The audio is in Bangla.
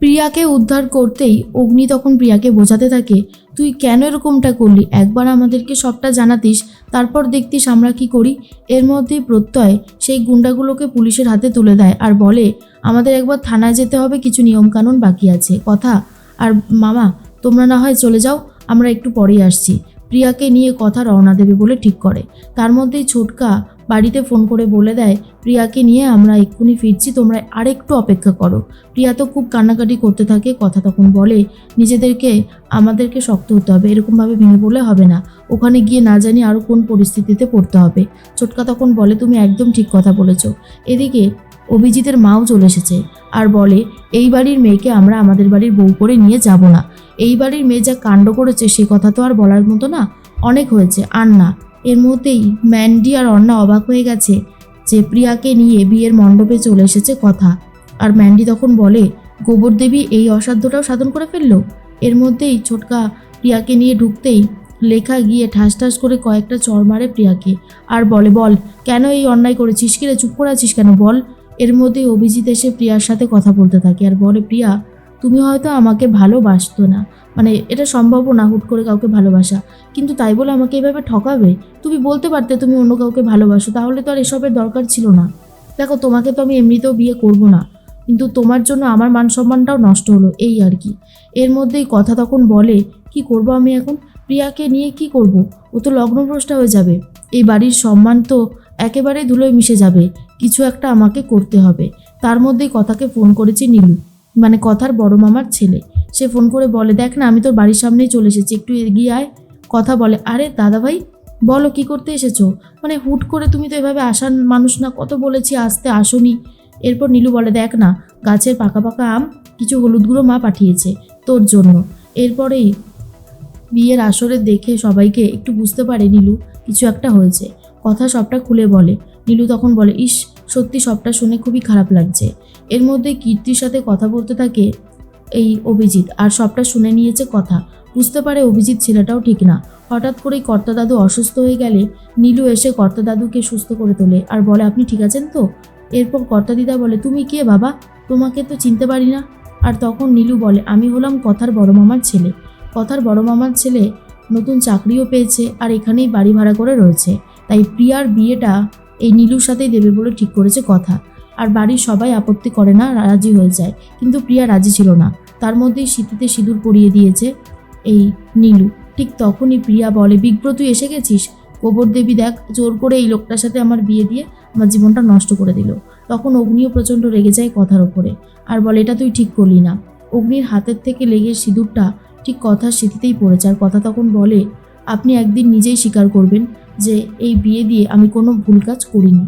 প্রিয়াকে উদ্ধার করতেই অগ্নি তখন প্রিয়াকে বোঝাতে থাকে, তুই কেন এরকমটা করলি? একবার আমাদেরকে সবটা জানাতিস, তারপর দেখতিস আমরা কি করি? এর মধ্যেই প্রত্যয় সেই গুন্ডাগুলোকে পুলিশের হাতে তুলে দেয় আর বলে, আমাদের একবার থানায় যেতে হবে, কিছু নিয়মকানুন বাকি আছে। কথা? আর মামা, তোমরা না হয় চলে যাও, আমরা একটু পরেই আসছি। প্রিয়াকে নিয়ে কথা রওনা দেবে বলে ঠিক করে। তার মধ্যেই ছোটকা বাড়িতে ফোন করে বলে দেয়, প্রিয়াকে নিয়ে আমরা এক্ষুনি ফিরছি, তোমরা আরেকটু অপেক্ষা করো। প্রিয়া তো খুব কান্নাকাটি করতে থাকে, কথা তখন বলে, নিজেদেরকে, আমাদেরকে শক্ত হতে হবে, এরকমভাবে ভেঙে পড়লে হবে না। ওখানে গিয়ে না জানি আরও কোন পরিস্থিতিতে পড়তে হবে। ছোটকা তখন বলে, তুমি একদম ঠিক কথা বলেছ। এদিকে অভিজিতের মাও চলে এসেছে আর বলে, এই বাড়ির মেয়েকে আমরা আমাদের বাড়ির বউ করে নিয়ে যাব না। এই বাড়ির মেয়ে যা কাণ্ড করেছে, সে কথা তো আর বলার মতো না? অনেক হয়েছে, আর না। এর মধ্যেই ম্যান্ডি আর অন্না অবাক হয়ে গেছে যে প্রিয়াকে নিয়ে বিয়ের মণ্ডপে চলে এসেছে কথা। আর ম্যান্ডি তখন বলে, গোবর দেবী এই অসাধ্যটাও সাধন করে ফেলল? এর মধ্যেই ছোটকা প্রিয়াকে নিয়ে ঢুকতেই লেখা গিয়ে ঠাস ঠাস করে কয়েকটা চর মারে প্রিয়াকে। আর বলে, বল, কেন এই অন্যায় করেছিস? কিরে চুপ করে আছিস কেন? বল। এর মধ্যেই অভিজিৎ এসে প্রিয়ার সাথে কথা বলতে থাকে। আর বলে, প্রিয়া তুমি হয়তো আমাকে ভালোবাসতো না। মানে এটা সম্ভব না হুট করে কাউকে ভালোবাসা। কিন্তু তাই বলে আমাকে এভাবে ঠকাবে? তুমি বলতে পারতে তুমি অন্য কাউকে ভালোবাসো, তাহলে তো আর এসবের দরকার ছিল না। দেখো, তোমাকে তো আমি এমনিতেও বিয়ে করব না। কিন্তু তোমার জন্য আমার মান সম্মানটাও নষ্ট হলো, এই আর কি। এর মধ্যেই কথা তখন বলে, কি করব আমি এখন? প্রিয়াকে নিয়ে কি করব? ও তো লগ্নভ্রষ্টা হয়ে যাবে। এই বাড়ির সম্মান তো একেবারে ধুলোয় মিশে যাবে। কিছু একটা আমাকে করতে হবে। তার মধ্যেই কথাকে ফোন করেছি নীলু। মানে কথার বড় মামার ছেলে। সে ফোন করে বলে, দেখ না, আমি তোর বাড়ির সামনেই চলে এসেছি, একটু এগিয়ে আয়। কথা বলে, আরে দাদা ভাই বলো কি করতে এসেছ? মানে হুট করে তুমি তো এভাবে আসার মানুষ না, কত বলেছি, আসতে আসনি। এরপর নীলু বলে, দেখ না, গাছের পাকা পাকা আম, কিছু হলুদ গুঁড়ো মা পাঠিয়েছে তোর জন্য। এরপরেই বিয়ের আসরে দেখে সবাইকে একটু বুঝতে পারে নীলু, কিছু একটা হয়েছে। কথা সবটা খুলে বলে। নীলু তখন বলে, ইস সত্যি সবটা শুনে খুবই খারাপ লাগছে। এর মধ্যে কীর্তির সাথে কথা বলতে থাকে এই অভিজিৎ, আর সবটা শুনে নিয়েছে কথা। বুঝতে পারে অভিজিৎ ছেলেটাও ঠিক না। হঠাৎ করেই কর্তা দাদু অসুস্থ হয়ে গেলে নীলু এসে কর্তা দাদুকে সুস্থ করে তোলে, আর বলে, আপনি ঠিক আছেন তো? এরপর কর্তা দিদা বলে, তুমি কে বাবা? তোমাকে তো চিনতে পারি না। আর তখন নীলু বলে, আমি হলাম কথার বড় মামার ছেলে। কথার বড় মামার ছেলে নতুন চাকরিও পেয়েছে, আর এখানেই বাড়ি ভাড়া করে রয়েছে। তাই প্রিয়ার বিয়েটা এই নীলুর সাথেই দেবে বলে ঠিক করেছে কথা। আর বাড়ির সবাই আপত্তি করে না, রাজি হয়ে যায়। কিন্তু প্রিয়া রাজি ছিল না। তার মধ্যেই শীতিতে সিঁদুর পরিয়ে দিয়েছে এই নীলু। ঠিক তখনই প্রিয়া বলে বিগ্র তুই এসে গেছিস? গোবর দেবী দেখ, জোর করে এই লোকটার সাথে আমার বিয়ে দিয়ে আমার জীবনটা নষ্ট করে দিল। তখন অগ্নিও প্রচণ্ড রেগে যায় কথার ওপরে আর বলে, এটা তুই ঠিক করলি না। অগ্নির হাতের থেকে লেগে সিঁদুরটা ঠিক কথার স্মৃতিতেই পড়েছে। আর কথা তখন বলে, আপনি একদিন নিজেই স্বীকার করবেন যে এই বিয়ে দিয়ে আমি কোনো ভুল কাজ করিনি।